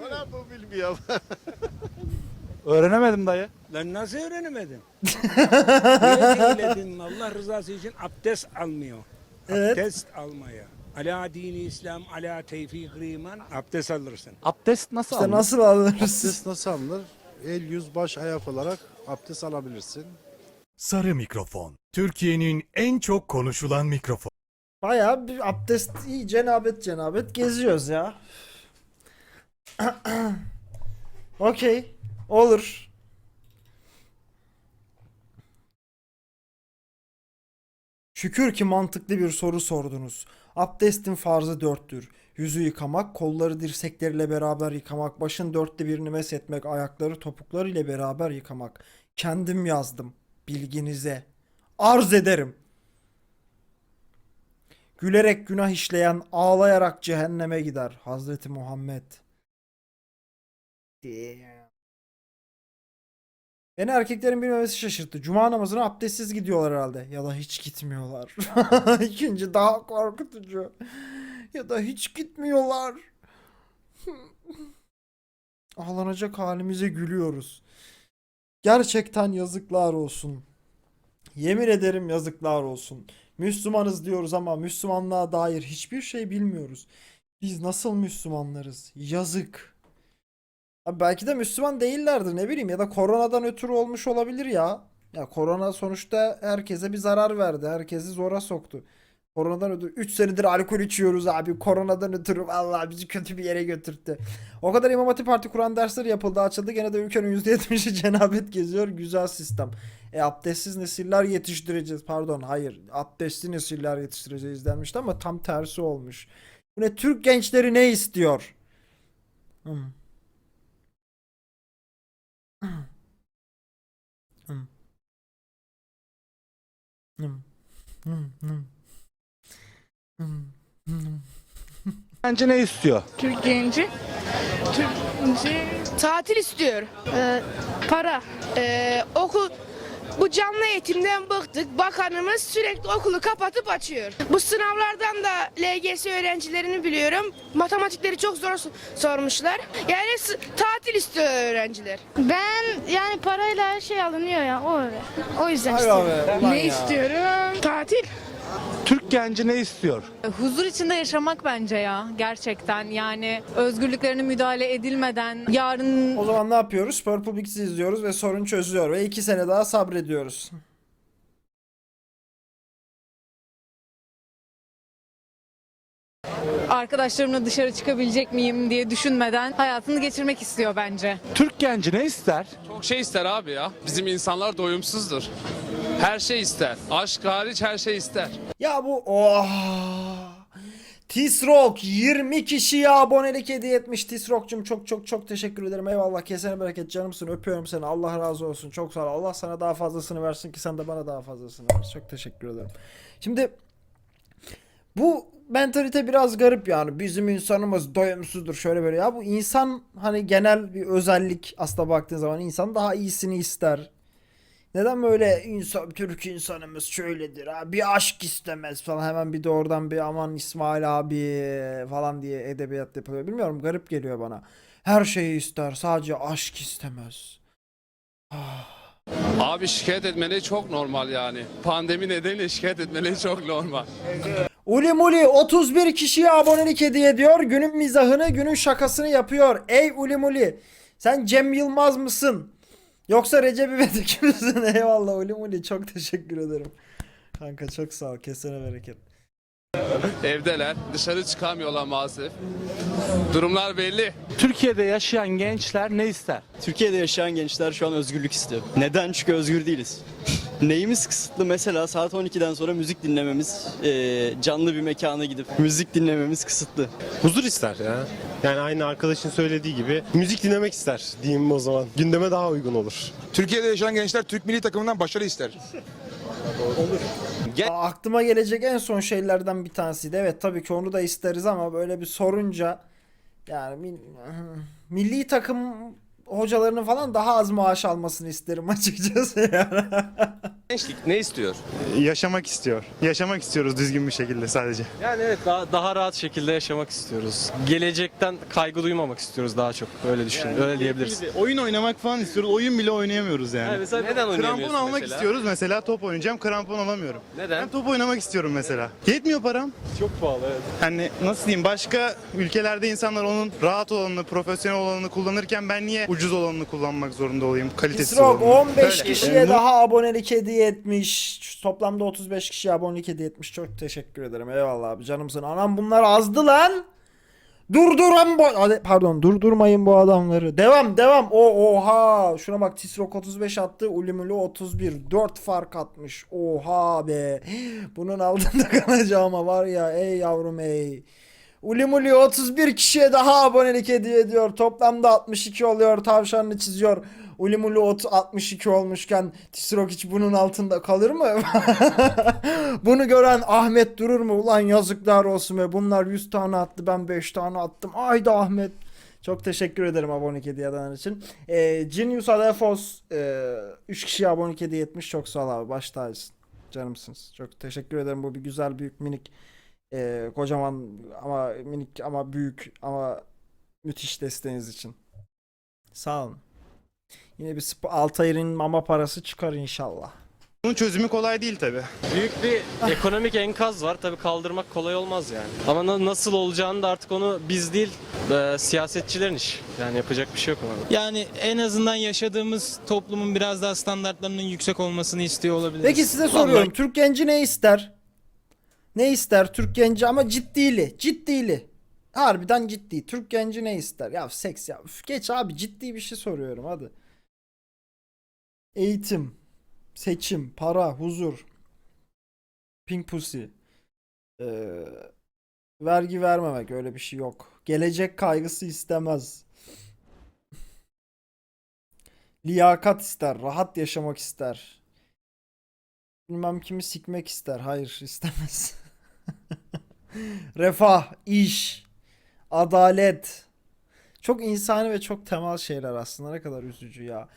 Valla bu bilmiyorum. Öğrenemedim dayı. Lan nasıl öğrenemedin? Niye? Allah rızası için abdest almıyor. Evet. Abdest almaya. Ala dini İslam, ala tevfik iman abdest alırsın. Abdest nasıl İşte alınır? nasıl alırız? Abdest nasıl alınır? El, yüz, baş, ayak olarak abdest alabilirsin. Sarı mikrofon. Türkiye'nin en çok konuşulan mikrofon. Bayağı bir abdest iyi cenabet cenabet geziyoruz ya. Okey. Olur. Şükür ki mantıklı bir soru sordunuz. Abdestin farzı dörttür. Yüzü yıkamak, kolları dirsekleriyle beraber yıkamak, başın dörtte birini meshetmek, ayakları topuklarıyla beraber yıkamak. Kendim yazdım. Bilginize. Arz ederim. Gülerek günah işleyen ağlayarak cehenneme gider. Hazreti Muhammed. Damn. Beni erkeklerin bilmemesi şaşırttı. Cuma namazına abdestsiz gidiyorlar herhalde. Ya da hiç gitmiyorlar. İkinci daha korkutucu. Ya da hiç gitmiyorlar. Ağlanacak halimize gülüyoruz. Gerçekten yazıklar olsun. Yemin ederim yazıklar olsun. Müslümanız diyoruz ama Müslümanlığa dair hiçbir şey bilmiyoruz. Biz nasıl Müslümanlarız? Yazık. Abi belki de Müslüman değillerdir ne bileyim ya da koronadan ötürü olmuş olabilir ya. Ya korona sonuçta herkese bir zarar verdi. Herkesi zora soktu. Koronadan ötürü 3 senedir alkol içiyoruz abi. Koronadan ötürü vallahi bizi kötü bir yere götürttü. O kadar İmam Hatip Parti Kur'an dersleri yapıldı açıldı. Gene de ülkenin %70'i cenabet geziyor. Güzel sistem. E abdestsiz nesiller yetiştireceğiz. Pardon hayır. Abdestli nesiller yetiştireceğiz denmişti ama tam tersi olmuş. Bu ne Türk gençleri ne istiyor? Hmm. Hmm. Hmm. Hmm. Hmm. Hmm. Hmm. Bence ne istiyor? Türk genci. Türk genci tatil istiyor. Ee, para. Ee, okul bu canlı eğitimden bıktık. Bakanımız sürekli okulu kapatıp açıyor. Bu sınavlardan da LGS öğrencilerini biliyorum. Matematikleri çok zor so- sormuşlar. Yani tatil istiyor öğrenciler. Ben yani parayla her şey alınıyor ya o öyle. O yüzden Hay istiyorum. ulan ne ya. istiyorum? Tatil. Türk genci ne istiyor? Huzur içinde yaşamak bence ya gerçekten yani özgürlüklerine müdahale edilmeden yarın O zaman ne yapıyoruz? Purple Bix'i izliyoruz ve sorun çözüyor ve iki sene daha sabrediyoruz. arkadaşlarımla dışarı çıkabilecek miyim diye düşünmeden hayatını geçirmek istiyor bence. Türk genci ne ister? Çok şey ister abi ya. Bizim insanlar doyumsuzdur. Her şey ister. Aşk hariç her şey ister. Ya bu oh. Tisrock 20 kişiye abonelik hediye etmiş. Tisrock'cum çok çok çok teşekkür ederim. Eyvallah kesene bereket canımsın. Öpüyorum seni. Allah razı olsun. Çok sağ ol. Allah sana daha fazlasını versin ki sen de bana daha fazlasını ver. Çok teşekkür ederim. Şimdi bu mentalite biraz garip yani. Bizim insanımız doyumsuzdur şöyle böyle. Ya bu insan hani genel bir özellik aslında baktığın zaman insan daha iyisini ister. Neden böyle insan, Türk insanımız şöyledir ha bir aşk istemez falan hemen bir de oradan bir aman İsmail abi falan diye edebiyat yapılıyor. Bilmiyorum garip geliyor bana. Her şeyi ister sadece aşk istemez. Abi şikayet etmeleri çok normal yani. Pandemi nedeniyle şikayet etmeleri çok normal. Uli Muli 31 kişiye abonelik hediye ediyor. Günün mizahını, günün şakasını yapıyor. Ey Uli Muli, sen Cem Yılmaz mısın? Yoksa Recep İvedik misin? Eyvallah Uli Muli, çok teşekkür ederim. Kanka çok sağ ol, kesene bereket. Evdeler. Dışarı çıkamıyorlar maalesef. Durumlar belli. Türkiye'de yaşayan gençler ne ister? Türkiye'de yaşayan gençler şu an özgürlük istiyor. Neden? Çünkü özgür değiliz. Neyimiz kısıtlı? Mesela saat 12'den sonra müzik dinlememiz, eee, canlı bir mekana gidip müzik dinlememiz kısıtlı. Huzur ister ya. Yani aynı arkadaşın söylediği gibi müzik dinlemek ister diyeyim o zaman. Gündeme daha uygun olur. Türkiye'de yaşayan gençler Türk milli takımından başarı ister. Aa, aklıma gelecek en son şeylerden bir tanesiydi. Evet tabii ki onu da isteriz ama böyle bir sorunca yani mil- milli takım hocalarının falan daha az maaş almasını isterim açıkçası yani. Gençlik ne istiyor? Yaşamak istiyor. Yaşamak istiyoruz düzgün bir şekilde sadece. Yani evet daha, daha rahat şekilde yaşamak istiyoruz. Gelecekten kaygı duymamak istiyoruz daha çok. Öyle düşünüyorum. Öyle diyebiliriz. Oyun oynamak falan istiyoruz. Oyun bile oynayamıyoruz yani. mesela Neden Krampon oynayamıyorsun almak mesela? istiyoruz mesela top oynayacağım krampon alamıyorum. Neden? Ben top oynamak istiyorum mesela. Yetmiyor param. Çok pahalı evet. Hani nasıl diyeyim başka ülkelerde insanlar onun rahat olanını, profesyonel olanını kullanırken ben niye ucuz olanını kullanmak zorunda olayım? Kalitesiz Tisrok olanını. 15 Böyle. kişiye Yani daha abonelik hediye etmiş. Toplamda 35 kişiye abonelik hediye etmiş. Çok teşekkür ederim. Eyvallah abi canımsın. Anam bunlar azdı lan. Durduran bu pardon durdurmayın bu adamları. Devam devam. O oha. Şuna bak Tisrok 35 attı. Ulimulu 31. 4 fark atmış. Oha be. Bunun altında kalacağıma var ya ey yavrum ey. Ulimuli 31 kişiye daha abonelik hediye ediyor. Toplamda 62 oluyor. Tavşanını çiziyor. Ulimuli ot 62 olmuşken Tisrok hiç bunun altında kalır mı? Bunu gören Ahmet durur mu? Ulan yazıklar olsun be. Bunlar 100 tane attı. Ben 5 tane attım. Ayda Ahmet. Çok teşekkür ederim abonelik hediye için. Ee, Genius Adefos 3 kişiye abonelik hediye etmiş. Çok sağ ol abi. Baş tacısın. Canımsınız. Çok teşekkür ederim. Bu bir güzel büyük minik ee, kocaman ama minik ama büyük ama müthiş desteğiniz için. Sağ olun. Yine bir Altayır'ın mama parası çıkar inşallah. Bunun çözümü kolay değil tabi. Büyük bir ekonomik enkaz var. Tabii kaldırmak kolay olmaz yani. Ama na- nasıl olacağını da artık onu biz değil e, siyasetçilerin iş. Yani yapacak bir şey yok ona. Yani en azından yaşadığımız toplumun biraz daha standartlarının yüksek olmasını istiyor olabiliriz. Peki size soruyorum. Türk genci ne ister? Ne ister Türk genci ama ciddili. Ciddili. Harbiden ciddi. Türk genci ne ister? Ya seks ya. Üf, geç abi ciddi bir şey soruyorum hadi. Eğitim. Seçim. Para. Huzur. Pink pussy. Ee, vergi vermemek öyle bir şey yok. Gelecek kaygısı istemez. Liyakat ister. Rahat yaşamak ister. Bilmem kimi sikmek ister. Hayır istemez. Refah, iş, adalet. Çok insani ve çok temel şeyler aslında. Ne kadar üzücü ya.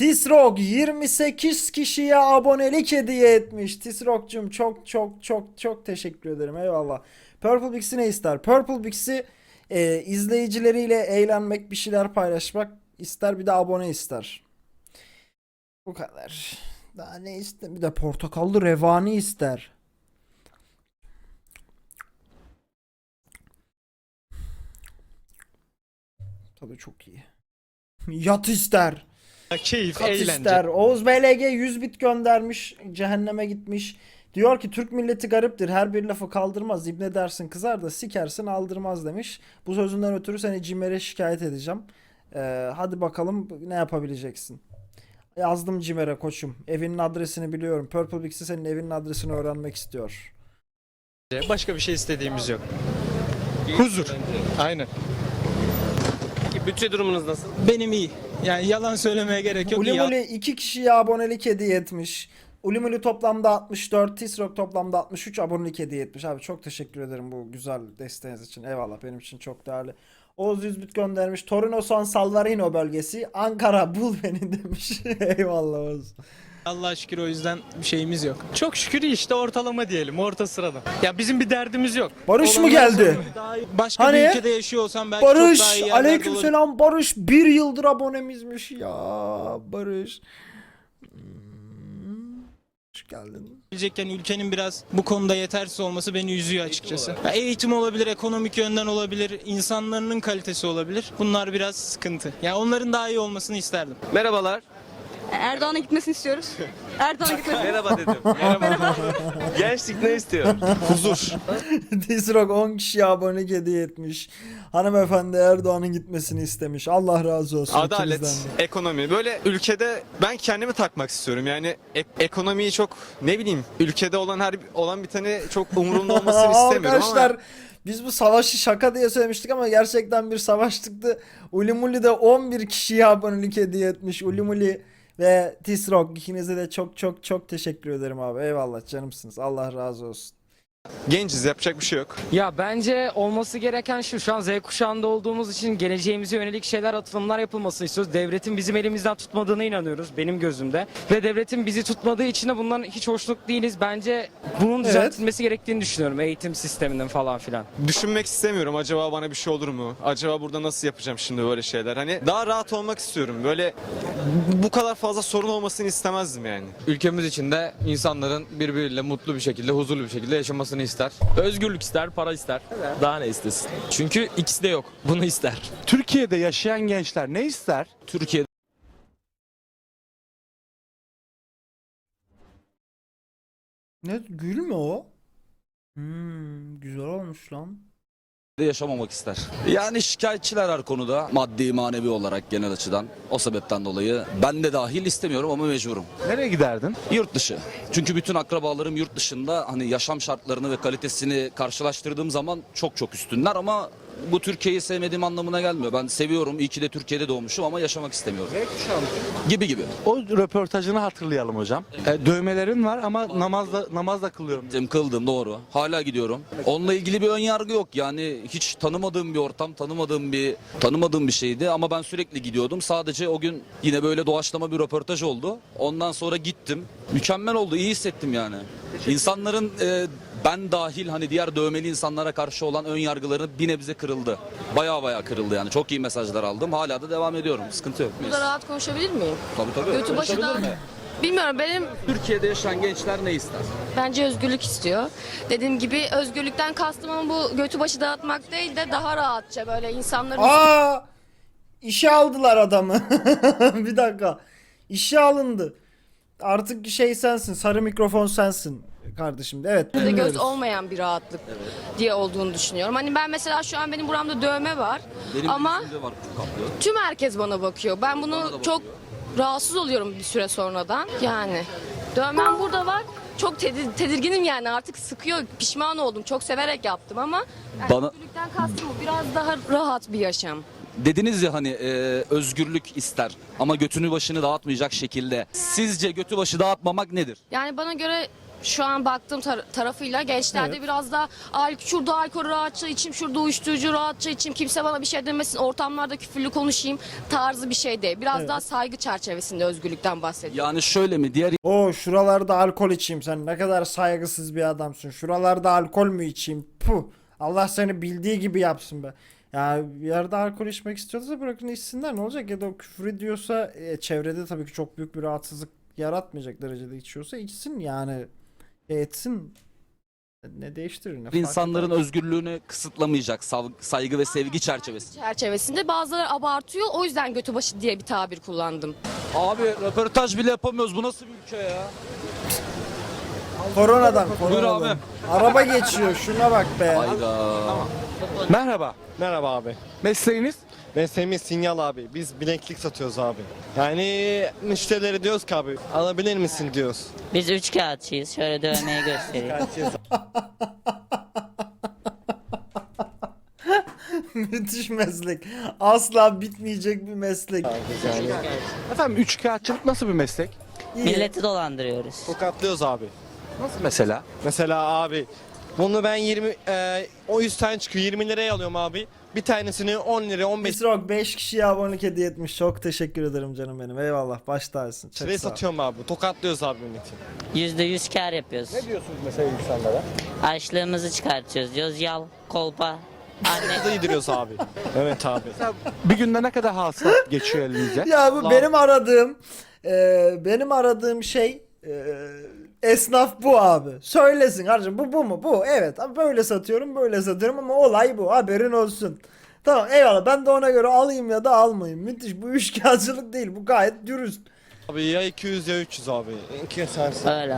Tisrok 28 kişiye abonelik hediye etmiş. Tisrok'cum çok çok çok çok teşekkür ederim. Eyvallah. Purple Bix'i ne ister? Purple Bix'i e, izleyicileriyle eğlenmek, bir şeyler paylaşmak ister. Bir de abone ister. Bu kadar. Daha ne ister? Bir de portakallı revani ister. Tadı çok iyi. Yat ister. Keyif, Kat ister. Oğuz BLG 100 bit göndermiş. Cehenneme gitmiş. Diyor ki Türk milleti gariptir. Her bir lafı kaldırmaz. İbne dersin kızar da sikersin aldırmaz demiş. Bu sözünden ötürü seni Cimer'e şikayet edeceğim. Ee, hadi bakalım ne yapabileceksin. Yazdım Cimer'e koçum. Evinin adresini biliyorum. Purple Bix'i senin evinin adresini öğrenmek istiyor. Başka bir şey istediğimiz yok. Huzur. Aynen. Peki bütçe durumunuz nasıl? Benim iyi. Yani yalan söylemeye gerek yok. Ulimuli 2 kişiye abonelik hediye etmiş. Ulimuli toplamda 64, Tisrok toplamda 63 abonelik hediye etmiş. Abi çok teşekkür ederim bu güzel desteğiniz için. Eyvallah benim için çok değerli. Oğuz 100 bit göndermiş. Torino San Salvarino bölgesi. Ankara bul beni demiş. Eyvallah Oğuz. Allah'a şükür o yüzden bir şeyimiz yok. Çok şükür işte ortalama diyelim, orta sırada. Ya bizim bir derdimiz yok. Barış mı geldi? Başka Hani? bir ülkede yaşıyor olsam belki çok daha Barış, iyi yerlerde olabilirim. aleykümselam Barış. Bir yıldır abonemizmiş ya Barış. Geldin. Bilecekken ülkenin biraz bu konuda yetersiz olması beni üzüyor açıkçası. Ya eğitim olabilir, ekonomik yönden olabilir, insanların kalitesi olabilir. Bunlar biraz sıkıntı. Yani onların daha iyi olmasını isterdim. Merhabalar. Erdoğan'a gitmesini istiyoruz. Erdoğan'a gitmesini. Merhaba dedim. Merhaba. Gençlik ne istiyor? Huzur. Disrock 10 kişiye abonelik hediye etmiş. Hanımefendi Erdoğan'ın gitmesini istemiş. Allah razı olsun. Adalet, ikinizden de. ekonomi. Böyle ülkede ben kendimi takmak istiyorum. Yani ek- ekonomiyi çok ne bileyim ülkede olan her olan biteni çok umurumda olmasını istemiyorum Arkadaşlar ama biz bu savaşı şaka diye söylemiştik ama gerçekten bir savaş çıktı. Ulimuli de 11 kişiye abonelik hediye etmiş. Ulimuli ve Tisrock ikinize de çok çok çok teşekkür ederim abi. Eyvallah canımsınız. Allah razı olsun. Genciz yapacak bir şey yok. Ya bence olması gereken şu. Şu an Z kuşağında olduğumuz için geleceğimize yönelik şeyler, atılımlar yapılmasını istiyoruz. Devletin bizim elimizden tutmadığına inanıyoruz benim gözümde. Ve devletin bizi tutmadığı için de bundan hiç hoşnut değiliz. Bence bunun düzeltilmesi gerektiğini düşünüyorum. Eğitim sisteminin falan filan. Düşünmek istemiyorum. Acaba bana bir şey olur mu? Acaba burada nasıl yapacağım şimdi böyle şeyler? Hani daha rahat olmak istiyorum. Böyle bu kadar fazla sorun olmasını istemezdim yani. Ülkemiz içinde insanların birbiriyle mutlu bir şekilde, huzurlu bir şekilde yaşamasını ister. Özgürlük ister, para ister. Daha ne istesin? Çünkü ikisi de yok. Bunu ister. Türkiye'de yaşayan gençler ne ister? Türkiye'de Ne gül mü o? Hmm, güzel olmuş lan. Yaşamamak ister. Yani şikayetçiler her konuda maddi manevi olarak genel açıdan. O sebepten dolayı ben de dahil istemiyorum ama mecburum. Nereye giderdin? Yurt dışı. Çünkü bütün akrabalarım yurt dışında hani yaşam şartlarını ve kalitesini karşılaştırdığım zaman çok çok üstünler ama bu Türkiye'yi sevmediğim anlamına gelmiyor. Ben seviyorum. İyi ki de Türkiye'de doğmuşum ama yaşamak istemiyorum. Gibi gibi. O röportajını hatırlayalım hocam. E, dövmelerin var ama namazda namazda kılıyorum. Gittim, kıldım doğru. Hala gidiyorum. Onunla ilgili bir ön yargı yok. Yani hiç tanımadığım bir ortam, tanımadığım bir tanımadığım bir şeydi ama ben sürekli gidiyordum. Sadece o gün yine böyle doğaçlama bir röportaj oldu. Ondan sonra gittim. Mükemmel oldu. iyi hissettim yani. İnsanların e, ben dahil hani diğer dövmeli insanlara karşı olan ön yargıları bir nebze kırıldı. Baya baya kırıldı yani. Çok iyi mesajlar aldım. Hala da devam ediyorum. Sıkıntı yok. Burada rahat konuşabilir miyim? Tabii tabii. Götü başı da- mi? Bilmiyorum benim Türkiye'de yaşayan gençler ne ister? bence özgürlük istiyor. Dediğim gibi özgürlükten kastım ama bu götü başı dağıtmak değil de daha rahatça böyle insanların Aa! İşe aldılar adamı. bir dakika. İşe alındı. Artık şey sensin. Sarı mikrofon sensin kardeşim. Evet. üstünde göz dinliyoruz. olmayan bir rahatlık diye olduğunu düşünüyorum. Hani ben mesela şu an benim buramda dövme var Benim ama yüzümde var kaplı. tüm herkes bana bakıyor. Ben bunu Bana da bakıyor. çok rahatsız oluyorum bir süre sonradan. Yani dövmem burada var. Çok tedir- tedirginim yani artık sıkıyor. Pişman oldum. Çok severek yaptım ama yani Bana- özgürlükten kastım bu. Biraz daha rahat bir yaşam. Dediniz ya hani e, özgürlük ister ama götünü başını dağıtmayacak şekilde. Sizce götü başı dağıtmamak nedir? Yani bana göre şu an baktığım tar- tarafıyla gençlerde biraz daha al şurada alkol rahatça içeyim, şurada uyuşturucu rahatça içeyim, kimse bana bir şey demesin, ortamlarda küfürlü konuşayım tarzı bir şey değil. Biraz daha saygı çerçevesinde özgürlükten bahsediyorum. Yani şöyle mi diğer O şuralarda alkol içeyim. Sen ne kadar saygısız bir adamsın. Şuralarda alkol mü içeyim? Puh. Allah seni bildiği gibi yapsın be. Ya bir yerde alkol içmek istiyorsa bırakın içsinler ne olacak ya da o küfür ediyorsa e, çevrede tabii ki çok büyük bir rahatsızlık yaratmayacak derecede içiyorsa içsin yani E, etsin ne değiştirir ne fark insanların eder? özgürlüğünü kısıtlamayacak sav- saygı ve sevgi çerçevesi. Çerçevesinde bazıları abartıyor o yüzden götü başı diye bir tabir kullandım. Abi röportaj bile yapamıyoruz. Bu nasıl bir ülke ya? Koronadan Buyur koronadan. abi. Araba geçiyor şuna bak be. Hayda. Merhaba. Merhaba abi. Mesleğiniz? Mesleğimiz sinyal abi. Biz bileklik satıyoruz abi. Yani müşterilere diyoruz ki abi alabilir misin diyoruz. Biz üç kağıtçıyız. Şöyle dövmeyi göstereyim. Müthiş meslek. Asla bitmeyecek bir meslek. Efendim üçkağıtçılık nasıl bir meslek? İyi. dolandırıyoruz. Tokatlıyoruz abi. Nasıl mesela? Mesela abi bunu ben 20 e, o 100 tane çıkıyor 20 liraya alıyorum abi. Bir tanesini 10 liraya 15 Miss Rock 5 kişiye abonelik hediye etmiş. Çok teşekkür ederim canım benim. Eyvallah. Baş tacısın. Çok liraya sağ ol. satıyorum abi. Tokatlıyoruz abi milleti. Yüzde yüz kar yapıyoruz. Ne diyorsunuz mesela insanlara? Açlığımızı çıkartıyoruz. Diyoruz yal, kolpa. Anne Kızı yediriyoruz abi. evet abi. Bir günde ne kadar hasılat geçiyor elinize? Ya bu Lan. benim aradığım e, benim aradığım şey e, esnaf bu abi. Söylesin kardeşim bu bu mu? Bu. Evet. Abi böyle satıyorum, böyle satıyorum ama olay bu. Haberin olsun. Tamam eyvallah ben de ona göre alayım ya da almayayım. Müthiş. Bu üçkağıtçılık değil. Bu gayet dürüst. Abi ya 200 ya 300 abi. İki sensin. öyle.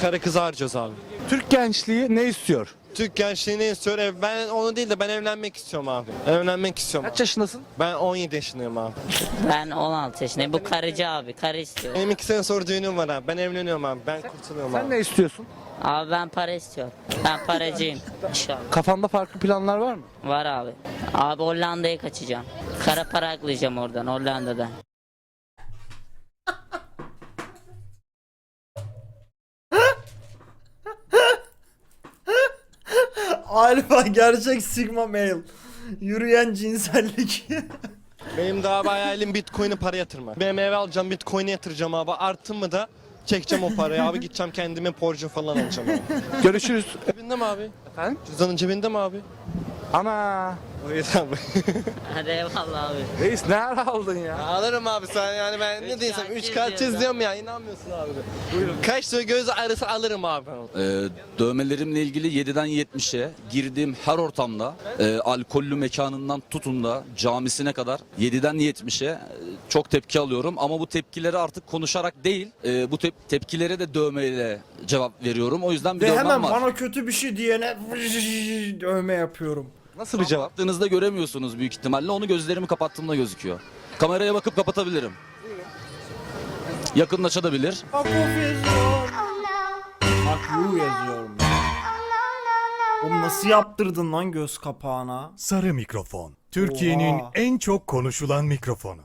Karı kızı harcıyoruz abi. Türk gençliği ne istiyor? Türk gençliği ne istiyor? Ev- Ben onu değil de ben evlenmek istiyorum abi. Evlenmek istiyorum. Kaç yaşındasın? Ben 17 yaşındayım abi. Ben 16 yaşındayım. Bu karıcı abi. Karı istiyor. Benim iki sene sonra düğünüm var abi. Ben evleniyorum abi. Ben kurtuluyorum Sen abi. ne istiyorsun? Abi ben para istiyorum. Ben paracıyım. An. Kafanda farklı planlar var mı? Var abi. Abi Hollanda'ya kaçacağım. Kara para aklayacağım oradan Hollanda'dan. Alfa gerçek sigma male. Yürüyen cinsellik. Benim daha bir hayalim Bitcoin'e para yatırmak. BMW alacağım, Bitcoin'e yatıracağım abi. Arttı mı da çekeceğim o parayı abi. Gideceğim kendime Porsche falan alacağım abi. Görüşürüz. Cebinde mi abi? Efendim? Cüzdanın cebinde mi abi? Ana. Evet abi. Hadi eyvallah abi. Reis ne ara aldın ya? Alırım abi sen yani ben ne diyorsam 3 kart çiziyorum ya inanmıyorsun abi. Kaç tane göz arası alırım abi. Ee, dövmelerimle ilgili 7'den 70'e girdiğim her ortamda e, alkollü mekanından tutun da camisine kadar 7'den 70'e e, çok tepki alıyorum ama bu tepkileri artık konuşarak değil e, bu tep- tepkilere de dövmeyle cevap veriyorum. O yüzden bir Ve dövmem hemen var. bana kötü bir şey diyene dövme yapıyorum. Nasıl bir cevap? Baktığınızda göremiyorsunuz büyük ihtimalle. Onu gözlerimi kapattığımda gözüküyor. Kameraya bakıp kapatabilirim. Yakınlaşabilir. Yazıyor. Bak you yazıyorum. Oğlum nasıl yaptırdın lan göz kapağına? Sarı mikrofon. Türkiye'nin Oha. en çok konuşulan mikrofonu.